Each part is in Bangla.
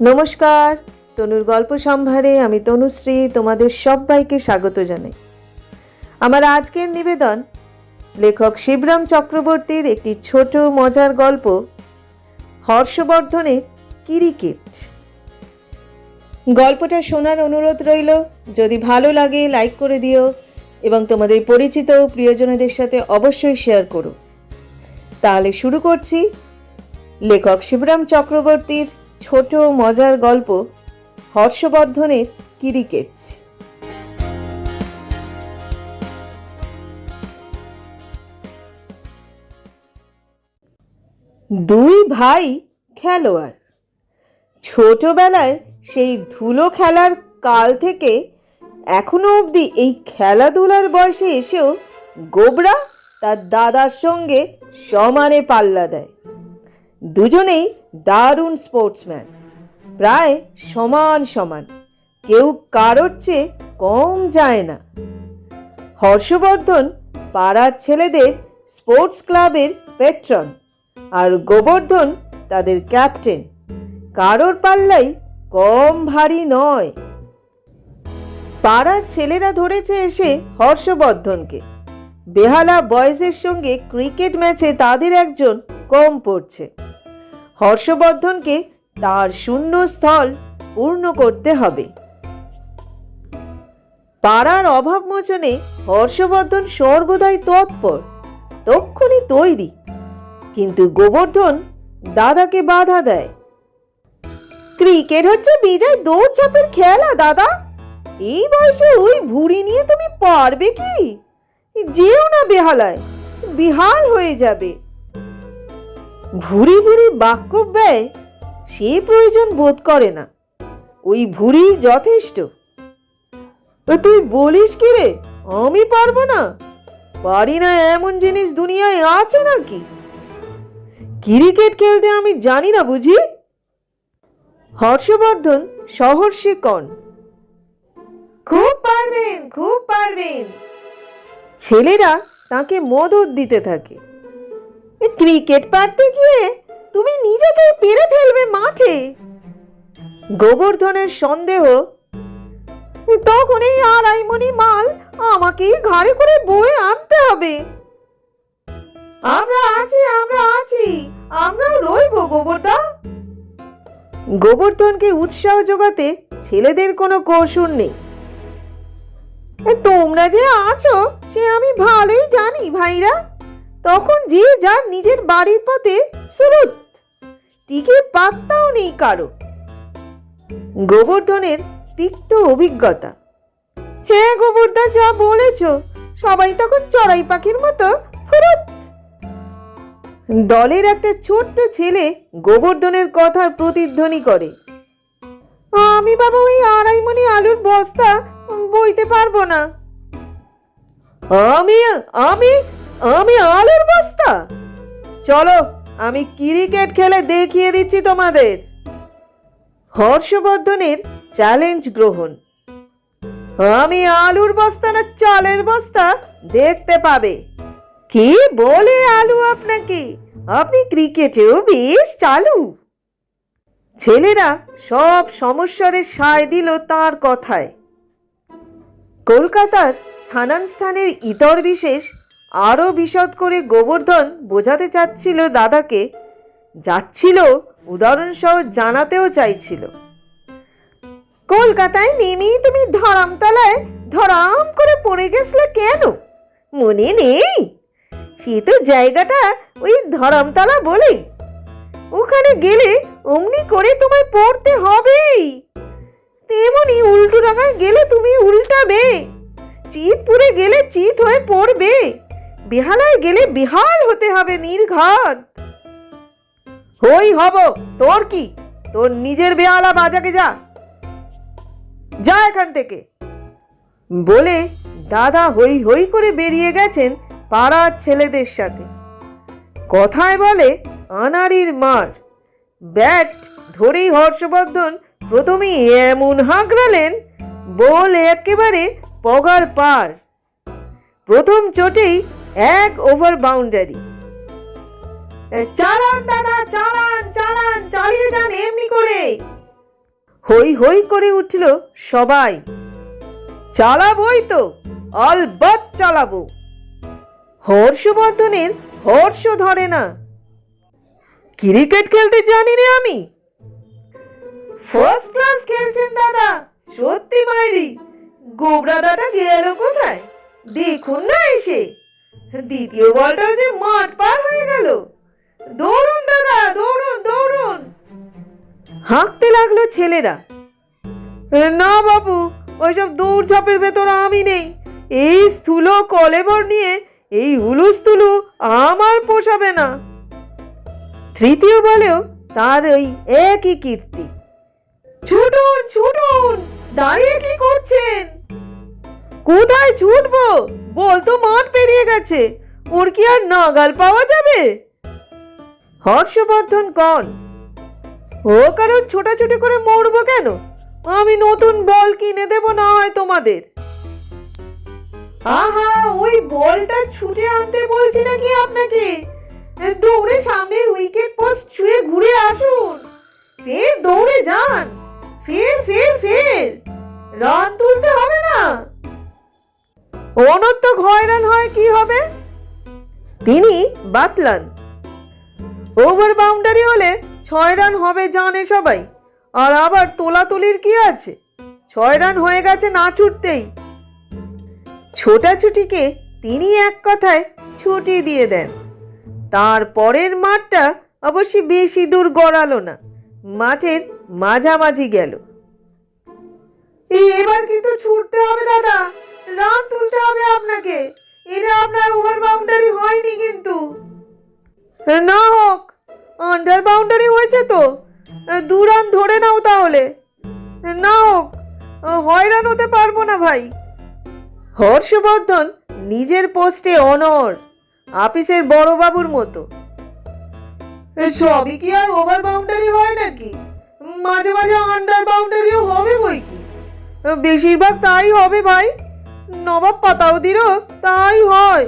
নমস্কার, তনুর গল্প সম্ভারে আমি তনুশ্রী তোমাদের সবাইকে স্বাগত জানাই। আমার আজকের নিবেদন, লেখক শিবরাম চক্রবর্তীর একটি ছোট মজার গল্প, হর্ষবর্ধনের ক্রিকেট। গল্পটা শোনার অনুরোধ রইল, যদি ভালো লাগে লাইক করে দিও এবং তোমাদের পরিচিত প্রিয়জনদের সাথে অবশ্যই শেয়ার করো। তাহলে শুরু করছি, লেখক শিবরাম চক্রবর্তীর ছোট মজার গল্প হর্ষবর্ধনের ক্রিকেট। দুই ভাই খেলোয়াড়। ছোটবেলায় সেই ধুলো খেলার কাল থেকে এখনও অবধি এই খেলাধুলার বয়সে এসেও গোবরা তার দাদার সঙ্গে সমানে পাল্লা দেয়। দুজনেই দারুণ স্পোর্টসম্যান। প্রায় সমান সমান। কেউ কারোর চেয়ে কম যায় না। হর্ষবর্ধন পাড়ার ছেলেদের স্পোর্টস ক্লাবের পেট্রন আর গোবর্ধন তাদের ক্যাপ্টেন। কারোর পাল্লাই কম ভারী নয়। পাড়ার ছেলেরা ধরেছে এসে হর্ষবর্ধনকে। বেহালা বয়েজের সঙ্গে ক্রিকেট ম্যাচে তাদের একজন কম পড়ছে। হর্ষবর্ধনকে তার শূন্য স্থল পূর্ণ করতে হবে। পাড়ার অভাব মোচনে হর্ষবর্ধন সর্বদাই তৎপর, তক্ষুনি তৈরি। কিন্তু গোবর্ধন দাদাকে বাধা দেয়। ক্রিকেট হচ্ছে বিজয় দৌড়ঝাঁপের খেলা, দাদা। এই বয়সে ওই ভুড়ি নিয়ে তুমি পারবে কি? যেও না বেহালায়, বিহাল হয়ে যাবে। ভুরি ভুরি বাক্য ব্যয় সে প্রয়োজন বোধ করে না। ওই ভুরি যথেষ্ট। তুই বলিস কি রে? আমি পারব না? পারি না এমন জিনিস দুনিয়ায় আছে নাকি? ক্রিকেট খেলতে আমি জানি না বুঝি? হর্ষবর্ধন সহর্ষে কন খুব পারবেন খুব পারবেন। ছেলেরা তাকে মদত দিতে থাকে। ক্রিকেট পারতে গিয়ে তুমি নিজেকে পেরে ফেলবে মাঠে। গোবর্ধনের সন্দেহ। তখন এই আড়াইমণি মাল আমাকে ঘাড়ে করে বয়ে আনতে হবে। আমরা আছি আমরা আছি, আমরা রইব গোবর্ধন গোবর্ধনকে উৎসাহ যোগাতে ছেলেদের কোনো কৌশল নেই। তোমরা যে আছো, সে আমি ভালোই জানি ভাইরা। তখন যে যার নিজের বাড়ির পথে সুরুত। টিকে পাত্তাও নেই কারও। গোবর্ধনের তিক্ত অভিজ্ঞতা। হ্যাঁ গোবর্ধা, যা বলেছ, সবাই তখন চড়াই পাখির মতো ফুরুত। দলের একটা ছোট্ট ছেলে গোবর্ধনের কথার প্রতিধ্বনি করে। আমি বাবা, ওই আড়াই মণি আলুর বস্তা বইতে পারব না। আমি আমি আমি আলুর বস্তা। চলো, আমি ক্রিকেট খেলে দেখিয়ে দিচ্ছি তোমাদের। হর্ষবর্ধনের চ্যালেঞ্জ গ্রহণ। আমি আলুর বস্তা না চালের বস্তা দেখতে পাবে। কি বলে আলু আপনাকে? আপনি ক্রিকেটেও বেশ চালু। ছেলেরা সব সমস্যারে সায় দিল তার কথায়। কলকাতার স্থানানস্থানের ইতর বিশেষ আরও বিশদ করে গোবর্ধন বোঝাতে চাচ্ছিল দাদাকে, যাচ্ছিল উদাহরণসহ জানাতেও চাইছিল। কলকাতায় নেমেই তুমি ধরামতলায় ধরাম করে পড়ে গেছলে কেন? মনে নেই? সে তো জায়গাটা ওই ধরামতলা বলে ওখানে গেলে অমনি করে তোমায় পড়তে হবেই। তেমনি উল্টো ডাঙায় গেলে তুমি উল্টাবে। চিতপুরে গেলে চিত হয়ে পড়বে। বেহালায় গেলে বেহাল হতে হবে নির্ঘাত। হই হব, তোর কি? তোর নিজের বেহালা বাজাকে যা। যা এখান থেকে। বলে দাদা হই হই করে বেরিয়ে গেছেন পাড়ার ছেলেদের সাথে। কথায় বলে, আনাড়ির মার। ব্যাট ধরেই হর্ষবর্ধন প্রথমেই এমন হাঁকড়ালেন, বল একেবারে পগার পার। প্রথম চোটেই এক ওভার বাউন্ডারি চালান দাদা, চালান চালান, চালিয়ে যান এমনি করে। হই হই করে উঠল সবাই। চালাবই তো অলবৎ চালাবো। হর্ষবর্ধনের হর্ষ ধরে না। ক্রিকেট খেলতে জানি রে আমি। ফার্স্ট ক্লাস খেলছেন দাদা, সত্যি মাইরি। গোবরা দাদা গেল কোথায়? দেখুন না এসে। দ্বিতীয় বলটাও যে মাঠ পার হয়ে গেল। দৌড়ুন, দাদা, দৌড়ুন দৌড়ুন। হাঁকতে লাগল ছেলেরা। না বাবু, ওইসব দৌড়ঝাঁপের ভেতর আমি নেই। এই স্থূল কলেবর নিয়ে এই হুলুস্থুলু আমার পোষাবে না। তৃতীয় বলেও তার ওই একই কীর্তি। ছুটুন ছুটুন, দাঁড়িয়ে কি করছেন? কোথায় ছুটবো? বল তো মাঠ পেরিয়ে গেছে। ওর কি আর নাগাল পাওয়া যাবে? হর্ষবর্ধন কন, ও কারণ ছোটাছুটি করে মরবো কেন? আমি নতুন বল কিনে দেব না হয় তোমাদের। আহা, ওই বলটা ছুটে আনতে বলছি নাকি আপনাকে? দৌড়ে সামনের উইকেট পোস্ট ছুঁয়ে ঘুরে আসুন। ফের দৌড়ে যান। ফের ফের ফের। রান তুলতে হবে না। অনর্থক হয়রান হয় কি হবে? তিনি বাতলান। ওভার বাউন্ডারি হলে ছয় রান হবে জানে সবাই। আর আবার তোলাতুলির কি আছে? ছয় রান হয়ে গেছে না ছুটতেই। ছোটাছুটিকে তিনি এক কথায় ছুটি দিয়ে দেন। তার পরের মাঠটা অবশ্যই বেশি দূর গড়ালো না। মাঠের মাঝামাঝি গেল। এবার কিন্তু ছুটতে হবে দাদা। রান তুলতে হবে আপনাকে। এটা আপনার ওভার বাউন্ডারি হয়নি কিন্তু। না হোক আন্ডার বাউন্ডারি হয়েছে তো। দু রান ধরে নাও তাহলে। না হোক, হয়রান হতে পারব না ভাই। হর্ষবর্ধন নিজের পোস্টে অনর আপিসের বড় বাবুর মতো। সবই কি আর ওভার বাউন্ডারি হয় নাকি? মাঝে মাঝে আন্ডার বাউন্ডারিও হবে বই কি? বেশিরভাগ তাই হবে ভাই। নবাব পাতাউদিরও তাই হয়।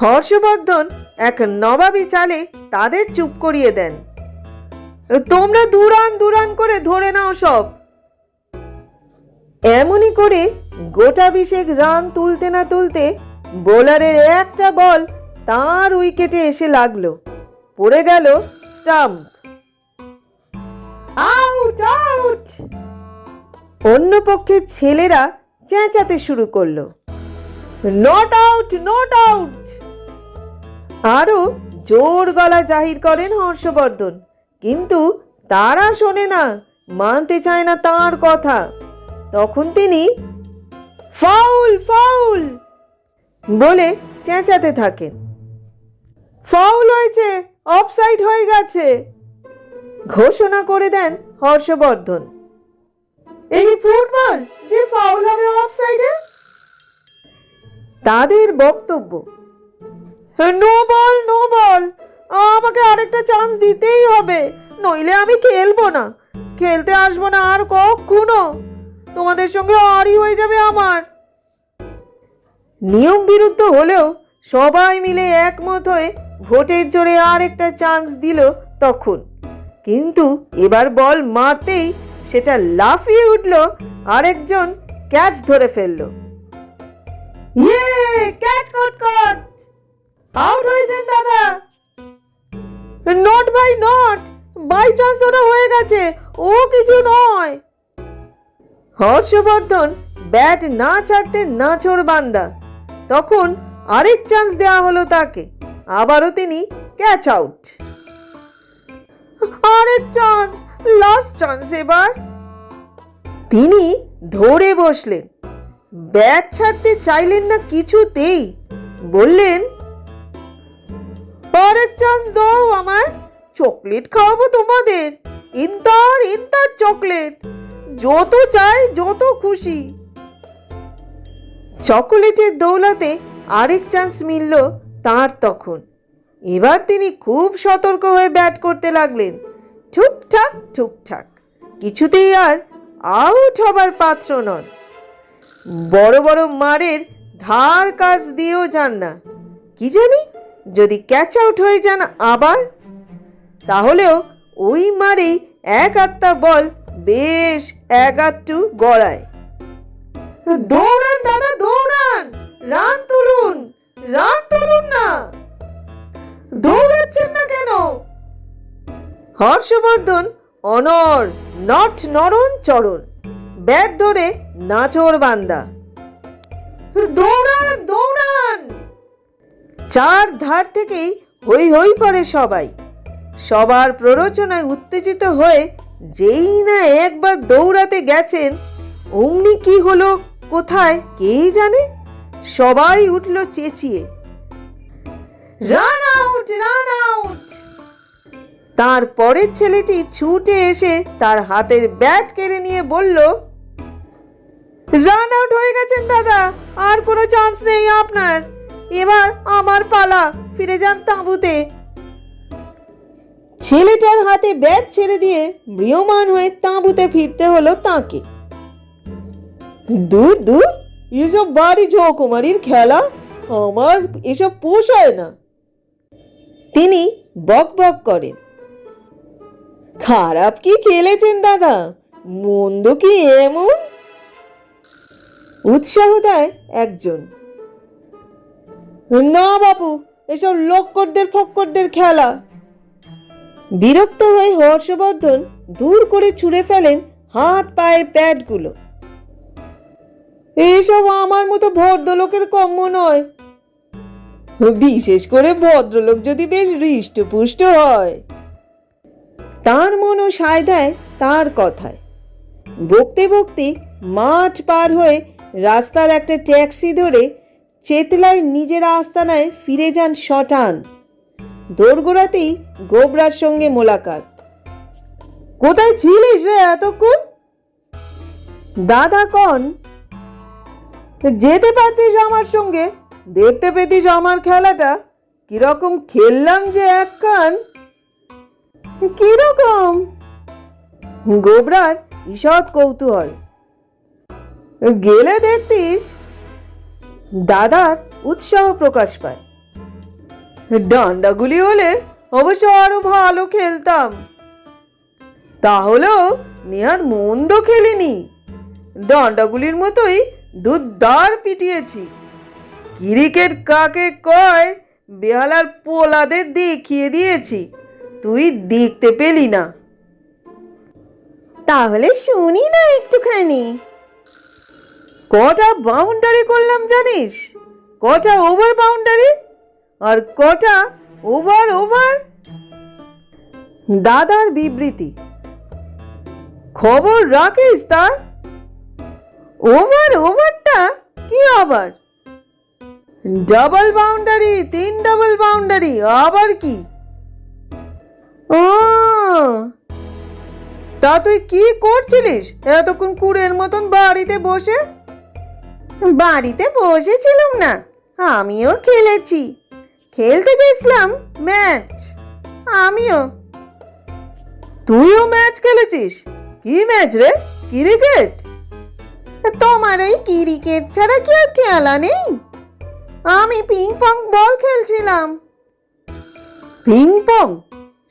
হর্ষবর্ধন এক নবাবী চালে তাদের চুপ করিয়ে দেন। তোমরা দুরান দুরান করে ধরে নাও সব। এমনই করে গোটা বিশেক রান তুলতে না তুলতে বোলারের একটা বল তার উইকেটে এসে লাগল। পড়ে গেল স্টাম্প। Out out! অন্য পক্ষের ছেলেরা চেঁচাতে শুরু করল। নট আউট নট আউট আরও জোর গলা জাহির করেন হর্ষবর্ধন। কিন্তু তারা শোনে না, মানতে চায় না তার কথা। তখন তিনি ফাউল ফাউল বলে চেঁচাতে থাকেন। ফাউল হয়েছে অফসাইড হয়ে গেছে! ঘোষণা করে দেন হর্ষবর্ধন। এই ফুটবল যে ফাউল হবে অফসাইডে তাদের বক্তব্য। নো বল নো বল, আমাকে আরেকটা চান্স দিতেই হবে, নইলে আমি খেলব না। খেলতে আসব না আর কখনো। তোমাদের সঙ্গে আরই হয়ে যাবে আমার। নিয়ম বিরুদ্ধ হলেও সবাই মিলে একমত হয়ে ভোটের জোরে আর একটা চান্স দিল তখন। কিন্তু এবার বল মারতেই সেটা লাফিয়ে উঠল, আরেকজন ক্যাচ ধরে ফেলল। ইয়ে ক্যাচ কট কট। আউট হয়েছেন দাদা। Not by not by chance ওটা হয়ে গেছে, ও কিছু নয়। হর্ষবর্ধন ব্যাট না ছাড়তে নাচোর বান্দা। তখন আরেক চান্স দেওয়া হলো তাকে, আবারও তিনি ক্যাচ আউট। আরেক চান্স লাস্ট চান্স এবার। তিনি ধরে বসলেন। ব্যাট ছাড়তে চাইলেন না কিছুতেই। বললেন আরেক চান্স দাও আমায়। চকলেট খাওয়াবো তোমাদের। ইন্তার ইন্তার চকলেট যত চাই, যত খুশি। চকোলেটের দৌলতে আরেক চান্স মিলল তার তখন। এবার তিনি খুব সতর্ক হয়ে ব্যাট করতে লাগলেন। ঠুকঠাক ঠুকঠাক কিছুতেই আর আউট হবার পাত্র নন। বড় বড় মারের ধার কাজ দিয়েও যান না। কি জানি, যদি ক্যাচ আউট হয়ে যান আবার, তাহলেও ওই মারেই এক আত্মা বল বেশ একাট্টু গড়ায়। দৌড়ান দাদা, দৌড়ান! রান তুলুন রান তুলুন না! দৌড়াচ্ছেন না কেন? হর্ষবর্ধন, অনর, নট নরণ চরণ। ব্যাট ধরে নাচর বান্দা। দৌড়ান দৌড়ান! চার ধার থেকেই হই হই করে সবাই। সবার প্ররোচনায় উত্তেজিত হয়ে যেই না একবার দৌড়াতে গেছেন, অমনি কি হলো, কোথায় কেই জানে? সবাই উঠল চেঁচিয়ে। Run out run out! তার পরের ছেলেটি ছুটে এসে তার হাতের ব্যাট কেড়ে নিয়ে বলল রান আউট হয়ে গেছেন দাদা, আর কোনো চান্স নেই আপনার। এবার আমার পালা, ফিরে যান তাঁবুতে। ছেলেটার হাতে ব্যাট ছেড়ে দিয়ে ম্রিয়মান হয়ে তাঁবুতে ফিরতে হলো তাকে। দূর দূর, এসব বাড়ি কুমারীর খেলা, আমার এসব পোষায় না। তিনি বক বক করেন। খারাপ কি খেলেছেন, দাদা? মন্দ কি এমন? উৎসাহ দেয় একজন। না বাপু এসব লোককরদের, ফক্করদের খেলা। বিরক্ত হয়ে হর্ষবর্ধন দূর করে ছুঁড়ে ফেলেন হাত পায়ের প্যাডগুলো। এসব আমার মতো ভদ্রলোকের কম্য নয়। বিশেষ করে ভদ্রলোক যদি বেশ হৃষ্টপুষ্ট হয়। তার মনও সায় দেয় তার কথায়। বকতে বকতে মাঠ পার হয়ে রাস্তার একটা ট্যাক্সি ধরে চেতলায় নিজের আস্তানায় ফিরে যান শটান। দোরগোড়াতেই গোবরার সঙ্গে মোলাকাত। কোথায় ছিলিস রে এতক্ষণ? দাদা কন, যেতে পারতিস আমার সঙ্গে? দেখতে পেতিস আমার খেলাটা? কীরকম খেললাম যে এক কান? কীরকম? গোবরার ঈষৎ কৌতূহল। গেলে দেখতিস দাদার উৎসাহ প্রকাশ পায়। ডান্ডাগুলি হলে অবশ্য আরও ভালো খেলতাম। তাহলেও নেহার মন্দ খেলিনি। ডান্ডাগুলির মতোই দুধদার পিটিয়েছি। ক্রিকেট কাকে কয়, বেহালার পোলাদের দেখিয়ে দিয়েছি। তুই দেখতে পেলি না। তাহলে শুনি না একটুখানি। কটা বাউন্ডারি করলাম জানিস? কটা ওভার বাউন্ডারি আর কটা ওভার ওভার দাদার বিবৃতি। খবর রাখিস তার? ওভার ওভারটা কি আবার? ডাবল বাউন্ডারি তিন ডাবল বাউন্ডারি আবার কি? ও। তা তুই কি করছিলিস? এতক্ষণ কুড়ের মতন বাড়িতে বসে? বাড়িতে বসেছিলাম না, আমিও খেলেছি। খেলতে গেছিলাম ম্যাচ, আমিও। তুইও ম্যাচ খেলেছিস? কি ম্যাচ রে? ক্রিকেট? তোমার ওই ক্রিকেট ছাড়া কি আর খেলা নেই? আমি পিং পং বল খেলছিলাম। পিং পং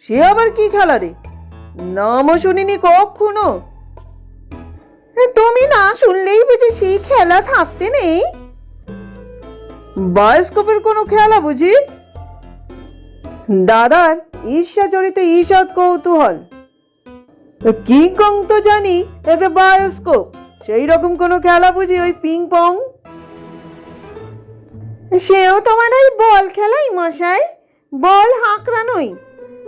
সে আবার কি খেলা রে? নামও শুনিনি কখনো। তুমি না শুনলেই বুঝি সেই খেলা থাকতে নেই? বায়োস্কোপের কোনো খেলা বুঝি? দাদার ঈর্ষাজড়িত ঈষৎ কৌতূহল। কিং কং তো জানি একটা বায়োস্কোপ সেই রকম কোনো খেলা বুঝি ওই পিং পং সেও তোমার ওই বল খেলাই, মশাই। বল হাঁকড়ানোই।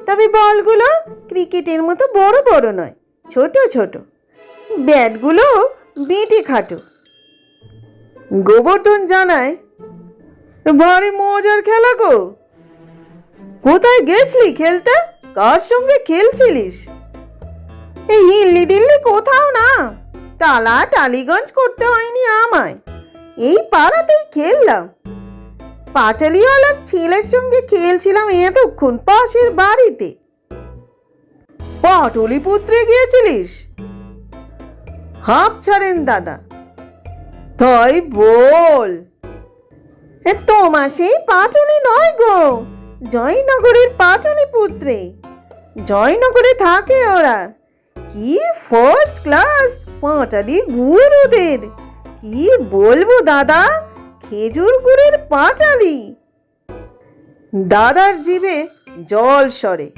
তবে বলগুলো ক্রিকেটের মতো বড় বড় নয়, ছোট ছোট। ব্যাটগুলো বেটে খাটো। গোবর্ধন জানায়, ভারী মজার খেলা গো। কোথায় গেছলি খেলতে? কার সঙ্গে খেলছিলিস? এই হিল্লি দিল্লি কোথাও না। টালা টালিগঞ্জ করতে হয়নি আমায়। এই পাড়াতেই খেললাম। পাটালিওয়ালার ছেলের সঙ্গে খেলছিলাম এতক্ষণ পাশের বাড়িতে। পাটলিপুত্রে গিয়েছিলিস? হাঁপ ছাড়েন দাদা। তাই বল। তোমার সেই পাটলি নয় গো। জয়নগরের পাটলি পুত্রে জয়নগরে থাকে ওরা। কি ফার্স্ট ক্লাস পাটালি গুরুদের। কি বলব দাদা? খেজুর গুড়ের পাটালি দাদার জিভে জল সরে।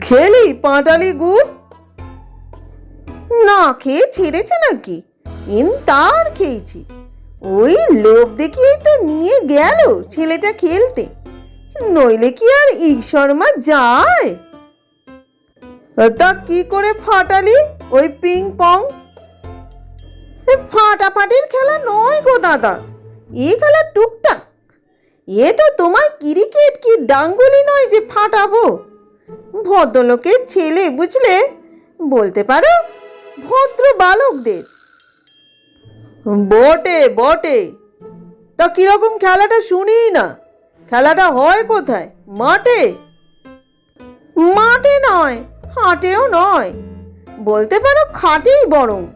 খেলি পাটালি গুড়? না খেয়ে ছেড়েছে নাকি? ইন তার খেয়েছি। ওই লোভ দেখিয়েই তো নিয়ে গেল ছেলেটা খেলতে। নইলে কি আর ঈশ্বর মা যায়? তা কি করে ফাটালি ওই পিং পং ফাটাফাটির খেলা নয় গো দাদা। এ খেলা টুকটাক। এ তো তোমার ক্রিকেট কি ডাঙ্গুলি নয় যে ফাটাবো। ভদ্রলোকের ছেলে, বুঝলে? বলতে পারো, ভদ্র বালকদের। বটে বটে। তা কীরকম খেলাটা শুনি না। খেলাটা হয় কোথায়? মাঠে? মাঠে নয়, হাটেও নয়। বলতে পারো খাটেই বরং।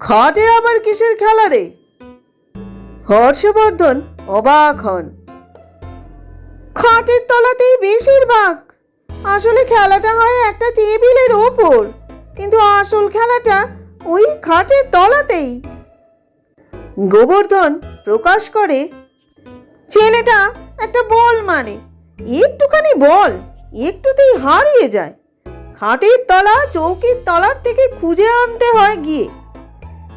খাটে আবার কিসের খেলা রে? হর্ষবর্ধন অবাক হন। খাটের তলাতেই বেশিরভাগ। আসলে খেলাটা হয় একটা টেবিলের ওপর, কিন্তু আসল খেলাটা ওই খাটের তলাতেই। গোবর্ধন প্রকাশ করে, ছেলেটা একটা বল মানে একটুখানি বল, একটুতেই হারিয়ে যায়। খাটের তলা, চৌকির তলার থেকে খুঁজে আনতে হয় গিয়ে।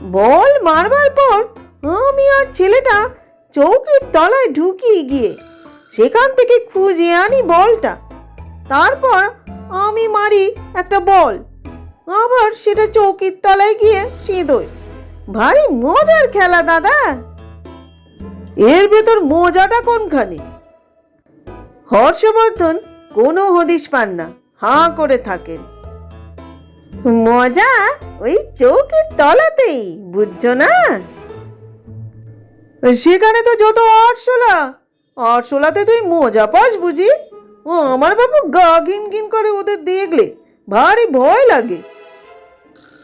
বল মারবার পর আমি আর ছেলেটা চৌকির তলায় ঢুকিয়ে গিয়ে। সেখান থেকে খুঁজে আনি বলটা। তারপর আমি মারি একটা বল। আবার সেটা চৌকির তলায় গিয়ে সিঁদোয় ভারী মজার খেলা, দাদা। এর ভেতর মজাটা কোনখানে? হর্ষবর্ধন কোনো হদিশ পান না, হাঁ করে থাকেন। মজা ওই চৌকির তলাতেই, বুঝছ না? সেখানে তো যত আটশোলা আটশোলাতে তুই মজা পাস বুঝি? ও, আমার বাবু গা ঘিন ঘিন করে ওদের দেখলে ভারী ভয় লাগে।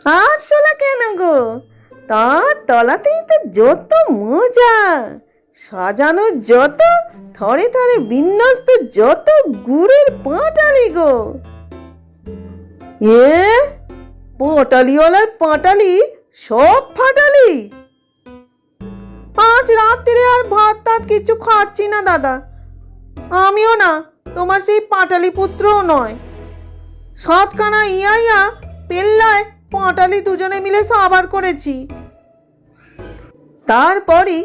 আরশোলা কেন গো? তার তলাতেই তো যত মজা, সাজানো যত, থরে থরে বিন্যস্ত যত গুড়ের পাটালি গো। এ? পাটালিওয়ালার পাটালি, সব ফাটালি। আজ রাত্রে আর ভাত টাত কিছু খাচ্ছি না, দাদা। আমিও না, তোমার সেই পাটালি পুত্রও নয়। সাতখানা ইয়াইয়া পেল্লায় পাটালি দুজনে মিলে সাবার করেছি। তারপরে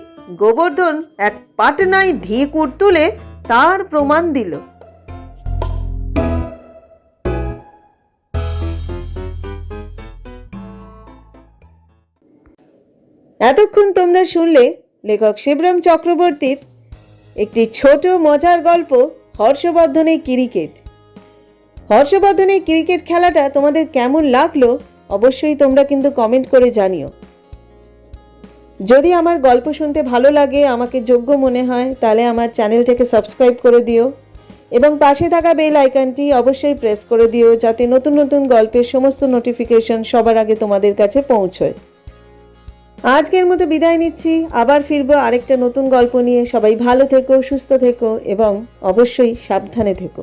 গোবর্ধন এক পাটনায় ঢেকুর তুলে তার প্রমাণ দিল। এতক্ষণ তোমরা শুনলে লেখক শিবরাম চক্রবর্তীর একটি ছোট মজার গল্প, হর্ষবর্ধনের ক্রিকেট। হর্ষবর্ধনের ক্রিকেট খেলাটা তোমাদের কেমন লাগল অবশ্যই তোমরা কিন্তু কমেন্ট করে জানিও। যদি আমার গল্প শুনতে ভালো লাগে, আমাকে যোগ্য মনে হয়, তাহলে আমার চ্যানেলটাকে সাবস্ক্রাইব করে দিও এবং পাশে থাকা বেল আইকনটি অবশ্যই প্রেস করে দিও যাতে নতুন নতুন গল্পের সমস্ত নোটিফিকেশন সবার আগে তোমাদের কাছে পৌঁছয়। আজকের মতো বিদায় নিচ্ছি। আবার ফিরবো আরেকটা নতুন গল্প নিয়ে। সবাই ভালো থেকো, সুস্থ থেকো এবং অবশ্যই সাবধানে থেকো।